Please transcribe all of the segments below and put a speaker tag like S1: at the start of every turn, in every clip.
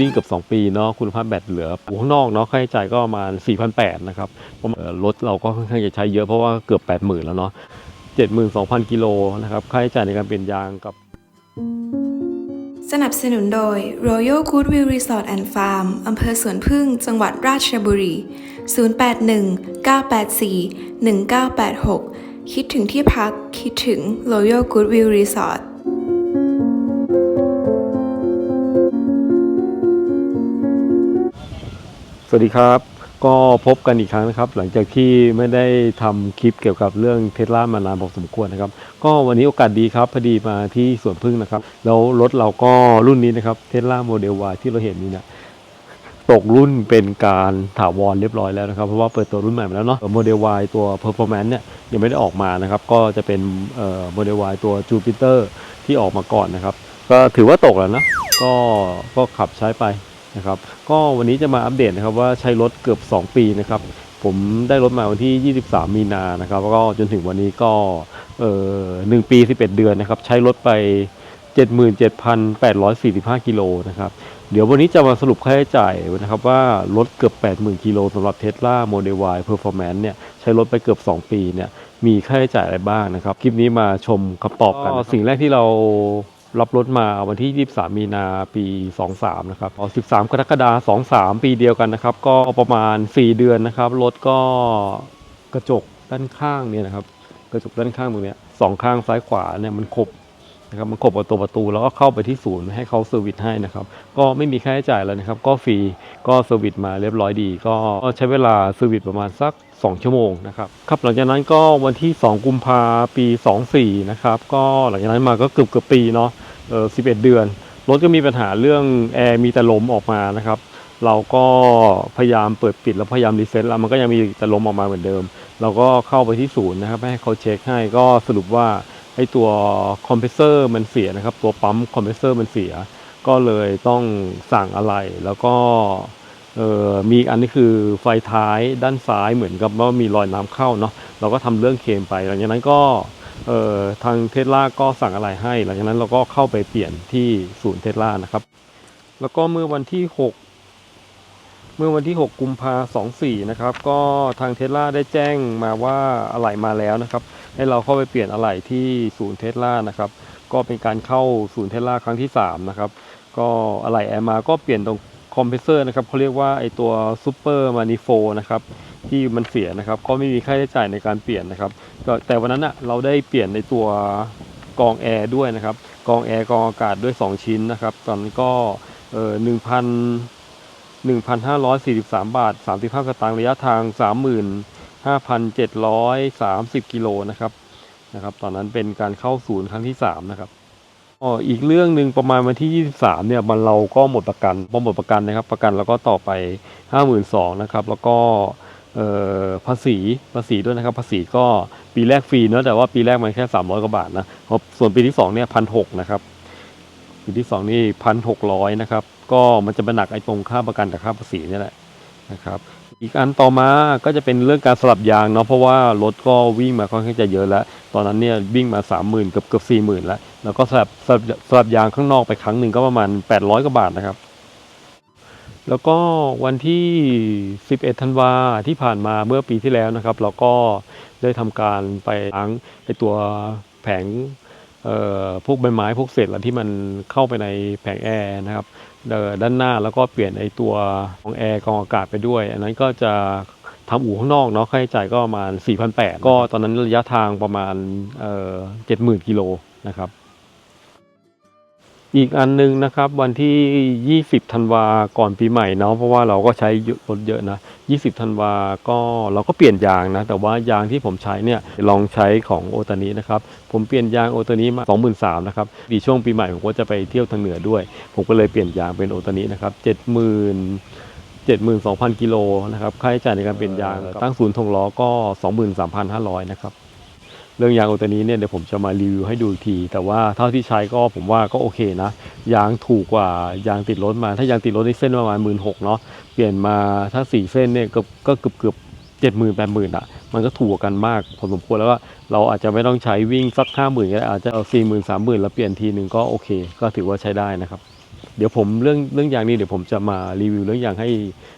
S1: วิ่งเกือบ2 ปีเนาะคุณภาพแบตเหลือข้างนอกเนาะค่าใช้จ่ายก็ประมาณ4,800นะครับเพราะเอ่อรถเราก็ค่อนข้างจะใช้เยอะเพราะว่าเกือบ 80,000 แล้วเนาะ72,000 กิโลนะครับค่าใช้จ่ายในการเปลี่ยนยางกับ
S2: สนับสนุนโดย Royal Goodwill Resort and Farm อำเภอสวนพึ่ง จังหวัดราชบุรี 081-984-1986 คิดถึงที่พัก คิดถึง Royal Goodwill Resort
S1: สวัสดีครับ ก็พบกันอีกครั้งนะครับ หลังจากที่ไม่ได้ทำคลิปเกี่ยวกับเรื่องเทสลามานานพอสมควรนะครับ ก็วันนี้โอกาสดีครับพอดีมาที่สวนพึ่งนะครับ แล้วรถเราก็รุ่นนี้นะครับเทสลาโมเดล Y ที่เราเห็นนี่นะตกรุ่นเป็นการถาวรเรียบร้อยแล้วนะครับ เพราะว่าเปิดตัวรุ่นใหม่มาแล้วเนาะโมเดล Y ตัว Performance เนี่ยยังไม่ได้ออกมานะครับ ก็จะเป็นโมเดล Y ตัว Jupiter ที่ออกมาก่อนนะครับ ก็ถือว่าตกแล้วนะก็ก็ขับใช้ไป นะครับก็วันนี้จะมาอัปเดตนะครับว่าใช้รถเกือบ 2 ปีนะครับผมได้รถมาวันที่ 23 มีนานะครับก็จนถึงวันนี้ก็เอ่อหนึ่งปี 11 เดือนนะครับใช้รถไป 77,845 กิโลนะครับเดี๋ยววันนี้จะมาสรุปค่าใช้จ่ายนะครับว่ารถเกือบ 80,000 กิโลสำหรับ Tesla Model Y Performance เนี่ยใช้รถไปเกือบ 2 ปีเนี่ยมีค่าใช้จ่ายอะไรบ้างนะครับ คลิปนี้มาชมคำตอบกัน สิ่งแรกที่เรา รับรถมาวันที่ 23 มีนาปี 23 นะครับอ๋อ13 กรกฎาคม 23 ปีเดียวกันนะครับ ก็ประมาณ 4 เดือนนะครับ รถก็กระจกด้านข้างเนี่ยนะครับ กระจกด้านข้างตรงเนี้ยสองข้างซ้ายขวาเนี่ยมันขบนะครับ มันขบกับตัวประตูแล้วก็เข้าไปที่ศูนย์ให้เขาเซอร์วิสให้นะครับ ก็ไม่มีค่าใช้จ่ายแล้วนะครับ ก็ฟรี ก็เซอร์วิสมาเรียบร้อยดี ก็ใช้เวลาเซอร์วิสประมาณสัก 2 ชั่วโมงนะครับครับหลังจากนั้นก็วันที่ 2 กุมภาปี 24 นะครับ ก็หลังจากนั้นมาก็เกือบเกือบปีเนาะเออ11 เดือน รถก็มีปัญหาเรื่องแอร์มีแต่ลมออกมานะครับ เราก็พยายามเปิดปิดแล้วพยายามรีเซ็ตแล้วมันก็ยังมีแต่ลมออกมาเหมือนเดิม เราก็เข้าไปที่ศูนย์นะครับให้เขาเช็คให้ก็สรุปว่าไอ้ตัวคอมเพรสเซอร์มันเสียนะครับ ตัวปั๊มคอมเพรสเซอร์มันเสีย ก็เลยต้องสั่งอะไรแล้วก็ เออมีอันนี้คือไฟท้ายด้านซ้ายเหมือนกับว่ามีรอยน้ำเข้าเนาะเราก็ทำเรื่องเคมไปหลังจากนั้นก็เออทางเทสลาก็สั่งอะไรให้ หลังจากนั้นเราก็เข้าไปเปลี่ยนที่ศูนย์เทสลานะครับ แล้วก็เมื่อวันที่ 6 เมื่อวันที่ 6 กุมภาสองสี่นะครับ ก็ทางเทสลาได้แจ้งมาว่าอะไหล่มาแล้วนะครับ ให้เราเข้าไปเปลี่ยนอะไหล่ที่ศูนย์เทสลานะครับ ก็เป็นการเข้าศูนย์เทสลาครั้งที่3นะครับ ก็อะไหล่แอร์มาก็เปลี่ยนตรง คอมเพรสเซอร์นะครับเขาเรียกว่าไอตัวซูเปอร์มานิโฟนะครับที่มันเสียนะครับก็ไม่มีค่าใช้จ่ายในการเปลี่ยนนะครับแต่วันนั้นอะเราได้เปลี่ยนในตัวกองแอร์ด้วยนะครับกองแอร์กองอากาศด้วย 2 ชิ้นนะครับตอนนั้นก็เออหนึ่งพัน1,543บสามบาท35สตางค์ระยะทาง35,730กิโลนะครับนะครับ ตอนนั้นเป็นการเข้าศูนย์ครั้งที่3นะครับ อ๋ออีกเรื่องหนึ่งประมาณวันที่ 23 เนี่ยมันเราก็หมดประกันพอหมดประกันนะครับ ประกันเราก็ต่อไป 52,000นะครับ แล้วก็ภาษีภาษีด้วยนะครับ ภาษีก็ปีแรกฟรีเนอะแต่ว่าปีแรกมันแค่ 300กว่าบาทนะส่วนปีที่2เนี่ยพันหนะครับปีที่สองนี่พันหกร้อยนะครับ ก็มันจะเป็นหนักไอ้ตรงค่าประกันกับค่าภาษีนี่แหละนะครับ อีกอันต่อมาก็จะเป็นเรื่องการสลับยางเนาะเพราะว่ารถก็วิ่งมาค่อนข้างจะเยอะแล้ว ตอนนั้นเนี่ยวิ่งมาสามหมื่นเกือบเกือบสี่หมื่นแล้ว แล้วก็สลับสลับสลับยางข้างนอกไปครั้งหนึ่งก็ประมาณแปดร้อยกว่าบาทนะครับ แล้วก็วันที่ 11 ธันวาที่ผ่านมาเมื่อปีที่แล้วนะครับ เราก็ได้ทำการไปล้างไอตัวแผงพวกใบไม้พวกเศษอะไรที่มันเข้าไปในแผงแอร์นะครับด้านหน้าแล้วก็เปลี่ยนไอตัวของแอร์กองอากาศไปด้วย อันนั้นก็จะทำอู่ข้างนอกเนาะค่าใช้จ่ายก็ประมาณ4,800ก็ตอนนั้นระยะทางประมาณเอ่อ70,000กิโลนะครับ อีกอันหนึงนะครับ วันที่ 20ธันวาก่อนปีใหม่เนาะเพราะว่าเราก็ใช้รถเยอะนะ 20ธันวาก็เราก็เปลี่ยนยางนะ แต่ว่ายางที่ผมใช้เนี่ยลองใช้ของโอตานินะครับ ผมเปลี่ยนยางโอตานิมา23,000นะครับดีช่วงปีใหม่ผมก็จะไปเที่ยวทางเหนือด้วย ผมก็เลยเปลี่ยนยางเป็นโอตานินะครับ70,000 72,000กิโลนะครับค่าใช้จ่ายในการเปลี่ยนยางตั้งศูนย์ทงล้อก็ 23,500นะครับ รื่องยางโอตานี้เนี่ยเดี๋ยวผมจะมารีวิวให้ดูอีกที แต่ว่าเท่าที่ใช้ก็ผมว่าก็โอเคนะ ยางถูกกว่ายางติดรถมา ถ้ายางติดรถในเส้นประมาณหมื่นหกเนาะ เปลี่ยนมาถ้าสี่เส้นเนี่ยก็ก็เกือบเกือบเจ็ดหมื่นแปดหมื่นอะ มันก็ถูกกันมากพอสมควรแล้วก็เราอาจจะไม่ต้องใช้วิ่งสักห้าหมื่นก็ได้อาจจะเอาสี่หมื่นสามหมื่นแล้วเปลี่ยนทีหนึ่งก็โอเค ก็ถือว่าใช้ได้นะครับเดี๋ยวผมเรื่องเรื่องยางนี้เดี๋ยวผมจะมารีวิวเรื่องยางให้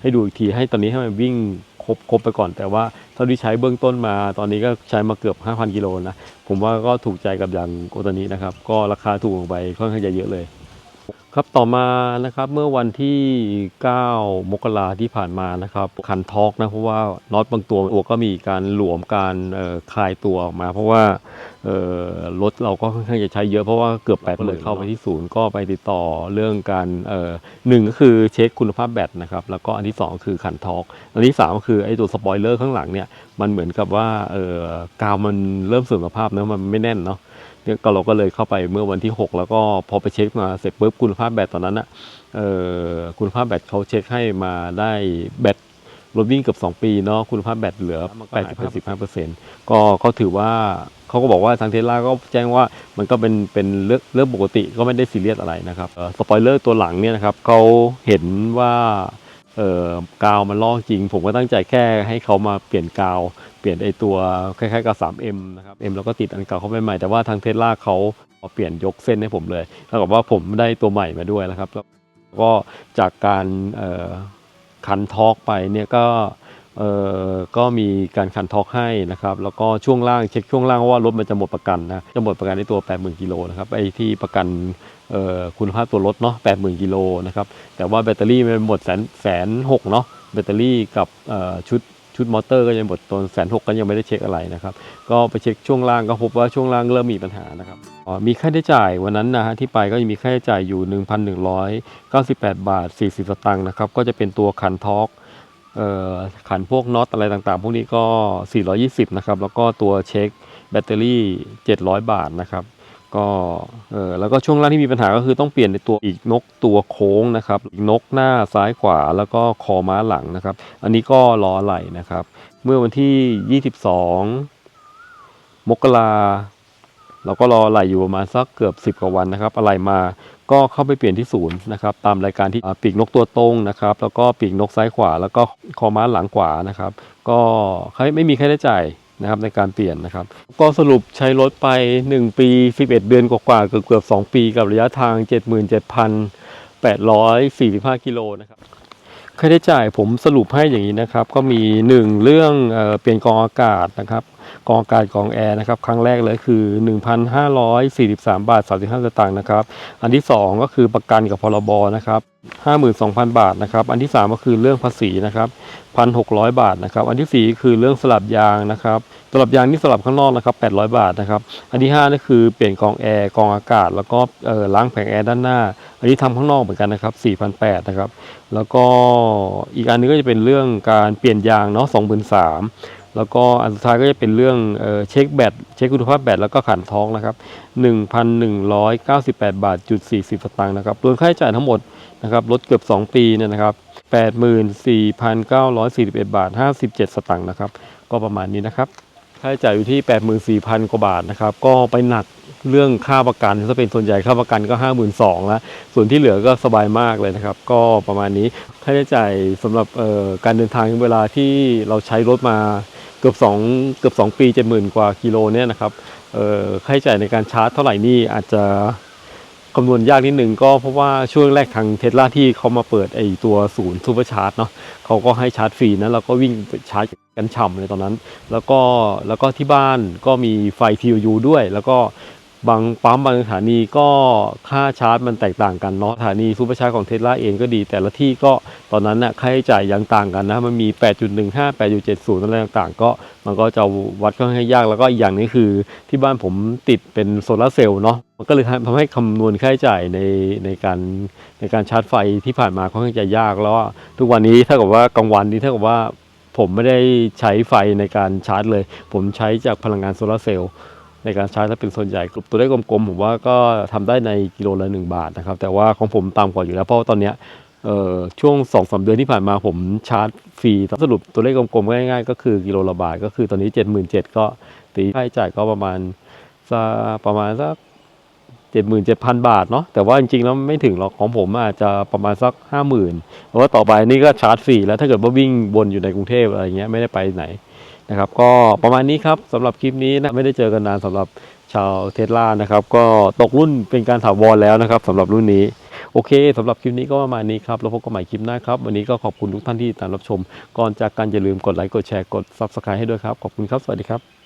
S1: ให้ดูอีกทีให้ตอนนี้ให้มันวิ่ง ครบครบไปก่อน แต่ว่าเท่าที่ใช้เบื้องต้นมา ตอนนี้ก็ใช้มาเกือบ 5,000 กิโลนะ ผมว่าก็ถูกใจกับอย่างโอตานี้นะครับ ก็ราคาถูกลงไปค่อนข้างจะเยอะเลย ครับต่อมานะครับเมื่อวันที่ 9 มกราที่ผ่านมานะครับคันทอกนะเพราะว่าน็อตบางตัวตัวก็มีการหลวมการเอ่อคลายตัวออกมา เพราะว่าเอ่อรถเราก็ค่อนข้างจะใช้เยอะเพราะว่าเกือบแปดเลยเข้าไปที่ศูนย์ก็ไปติดต่อเรื่องการเอ่อหนึ่งก็คือเช็คคุณภาพแบตนะครับแล้วก็อันที่สองก็คือขันทอกอันที่สามก็คือไอ้ตัวสปอยเลอร์ข้างหลังเนี่ยมันเหมือนกับว่าเอ่อกาวมันเริ่มเสื่อมสภาพเนอะมันไม่แน่นเนาะเนี่ย ก็เราก็เลยเข้าไปเมื่อวันที่ 6 แล้วก็พอไปเช็คมาเสร็จปุ๊บคุณภาพแบตตอนนั้นอะเอ่อคุณภาพแบตเขาเช็คให้มาได้แบตรถวิ่งเกือบ2 ปีเนาะคุณภาพแบตเหลือ80-85%ก็เขาถือว่าเขาก็บอกว่าทางเทสลาก็แจ้งว่ามันก็เป็นเป็นเรื่องเรื่องปกติก็ไม่ได้ซีเรียสอะไรนะครับเอ่อสปอยเลอร์ตัวหลังเนี่ยนะครับเขาเห็นว่า เอ่อกาวมันลอกจริง ผมก็ตั้งใจแค่ให้เขามาเปลี่ยนกาว เปลี่ยนไอตัวคล้ายๆกับ 3M นะครับ M แล้วก็ติดอันเก่าเข้าไปใหม่แต่ว่าทางเทสลาเขาเปลี่ยนยกเส้นให้ผมเลยแล้วกับว่าผมได้ตัวใหม่มาด้วยนะครับแล้วก็จากการคันทอกไปเนี่ยก็ เอ่อก็มีการคันทอกให้นะครับ แล้วก็ช่วงล่างเช็คช่วงล่างว่ารถมันจะหมดประกันนะจะหมดประกันในตัว 80,000กิโลนะครับไอ้ที่ประกันเอ่อคุณภาพตัวรถเนาะ80,000กิโลนะครับแต่ว่าแบตเตอรี่มันหมดแสนแสนหกเนาะแบตเตอรี่กับเอ่อชุดชุดมอเตอร์ก็ยังหมดตัวแสนหกก็ยังไม่ได้เช็คอะไรนะครับ ก็ไปเช็คช่วงล่างก็พบว่าช่วงล่างเริ่มมีปัญหานะครับมีค่าใช้จ่ายวันนั้นนะฮะที่ไปก็ยังมีค่าใช้จ่ายอยู่ 1,198 บาท 40 สตางค์นะครับก็จะเป็นตัวขันทอก ขันพวกน็อตอะไรต่างๆ พวกนี้ก็ 420 นะครับ แล้วก็ตัวเช็คแบตเตอรี่ 700 บาทนะครับ ก็เออแล้วก็ช่วงล่างที่มีปัญหาก็คือต้องเปลี่ยนในตัวอีกนกตัวโค้งนะครับอีกนกหน้าซ้ายขวาแล้วก็คอม้าหลังนะครับ อันนี้ก็ล้อไหลนะครับ เมื่อวันที่ 22 มกราเราก็รอไหลอยู่ประมาณสักเกือบ 10 กว่าวันนะครับ อะไรมา ก็เข้าไปเปลี่ยนที่ศูนย์นะครับตามรายการที่ปีกนกตัวตรงนะครับแล้วก็ปีกนกซ้ายขวา แล้วก็คอม้าหลังขวานะครับก็ไม่มีค่าใช้จ่ายนะครับในการเปลี่ยนนะครับ ก็สรุปใช้รถไป 1 ปี 11 เดือนกว่าๆเกือบเกือบๆ2ปีกับระยะทาง 77,845 กิโลนะครับค่าใช้จ่ายผมสรุปให้อย่างนี้นะครับ ก็มี 1 เรื่องเอ่อเปลี่ยนกองอากาศนะครับ กองอากาศกองแอร์นะครับครั้งแรกเลยคือ 1,543 บาท 35 สตางค์นะครับ อันที่ 2 ก็คือประกันกับพรบนะครับ52,000 บาทนะครับ อันที่ 3 ก็คือเรื่องภาษีนะครับ 1,600 บาทนะครับ อันที่ 4 คือเรื่องสลับยางนะครับสลับยางนี่สลับข้างนอกนะครับ 800 บาทนะครับ อันที่5นี่คือเปลี่ยนกองแอร์กองอากาศ แล้วก็เออล้างแผงแอร์ด้านหน้า อันนี้ทำข้างนอกเหมือนกันนะครับ 4,800นะครับ แล้วก็อีกอันนึงก็จะเป็นเรื่องการเปลี่ยนยางเนาะ 2,300 แล้วก็อันสุดท้ายก็จะเป็นเรื่องเออเช็คแบตเช็คคุณภาพแบตแล้วก็ขันท้องนะครับ 1,198 บาทจุด40 สตางค์นะครับรวมค่าใช้จ่ายทั้งหมดนะครับรถเกือบ 2 ปีเนี่ยนะครับ 84,941 บาท 57 สตางค์นะครับ ก็ประมาณนี้นะครับค่าใช้จ่ายอยู่ที่ 84,000 กว่าบาทนะครับ ก็ไปหนักเรื่องค่าประกันถ้าเป็นส่วนใหญ่ค่าประกันก็ 52,000แล้ว ส่วนที่เหลือก็สบายมากเลยนะครับ ก็ประมาณนี้ ค่าใช้จ่ายสำหรับการเดินทางเวลาที่เราใช้รถมา เกือบ2เกือบ2 ปีจะหมื่นกว่ากิโลเนี่ยนะครับเอ่อค่าใช้จ่ายในการชาร์จเท่าไหร่นี่อาจจะคำนวณยากนิดหนึ่งก็เพราะว่าช่วงแรกทางเทสลาที่เขามาเปิดไอตัวศูนย์ซูเปอร์ชาร์จเนาะเขาก็ให้ชาร์จฟรีนะแล้วก็วิ่งไปชาร์จกันฉ่ำเลยตอนนั้น แล้วก็แล้วก็ที่บ้านก็มีไฟ TOU ด้วย แล้วก็ บางปั๊มบางสถานีก็ค่าชาร์จมันแตกต่างกันเนาะสถานีซูเปอร์ชาร์จของเทสลาเองก็ดี แต่ละที่ก็ตอนนั้นน่ะค่าใช้จ่ายยังต่างกันนะ มันมี 8.15 8.70อะไรต่างๆ ก็มันก็จะวัดค่อนข้างยากแล้วก็อีกอย่างนึงคือ ที่บ้านผมติดเป็นโซลาร์เซลล์เนาะมันก็เลยทำให้คำนวณค่าใช้จ่ายในในการในการชาร์จไฟที่ผ่านมาค่อนข้างจะยากแล้วทุกวันนี้ถ้ากับว่ากลางวันนี้ถ้ากับว่าผมไม่ได้ใช้ไฟในการชาร์จเลย ผมใช้จากพลังงานโซลาร์เซลล์ ในการชาร์จถ้าเป็นส่วนใหญ่กลุ่มตัวเลขกลมๆผมว่าก็ทำได้ในกิโลละหนึ่งบาทนะครับ แต่ว่าของผมต่ำกว่าอยู่แล้วเพราะว่าตอนเนี้ยช่วง2อสเดือนที่ผ่านมาผมชาร์จฟรีสรุปตัวเลขกลมๆง่ายๆ ก็คือกิโลละบาทก็คือตอนนี้ 77,000ก็ตีค่าใช้จ่ายก็ประมาณสักประมาณสักเจ็ดหมื่นเจ็ดพันบาทเนาะแต่ว่าจริงๆแล้วไม่ถึงหรอกของผมอาจจะประมาณสักห้าหมื่นเพราะว่าต่อไปนี่ก็ชาร์จฟรีแล้วถ้าเกิดว่าวิ่งวนอยู่ในกรุงเทพอะไรเงี้ยไม่ได้ไปไหน นะครับก็ประมาณนี้ครับสำหรับคลิปนี้นะไม่ได้เจอกันนานสำหรับชาวเทสลานะครับก็ตกรุ่นเป็นการถาวรแล้วนะครับสำหรับรุ่นนี้โอเคสำหรับคลิปนี้ก็ประมาณนี้ครับแล้วพบกันใหม่คลิปหน้าครับ วันนี้ก็ขอบคุณทุกท่านที่ติดตามรับชม ก่อนจากกันอย่าลืมกดไลค์กดแชร์กด Subscribe ให้ด้วยครับ ขอบคุณครับ สวัสดีครับ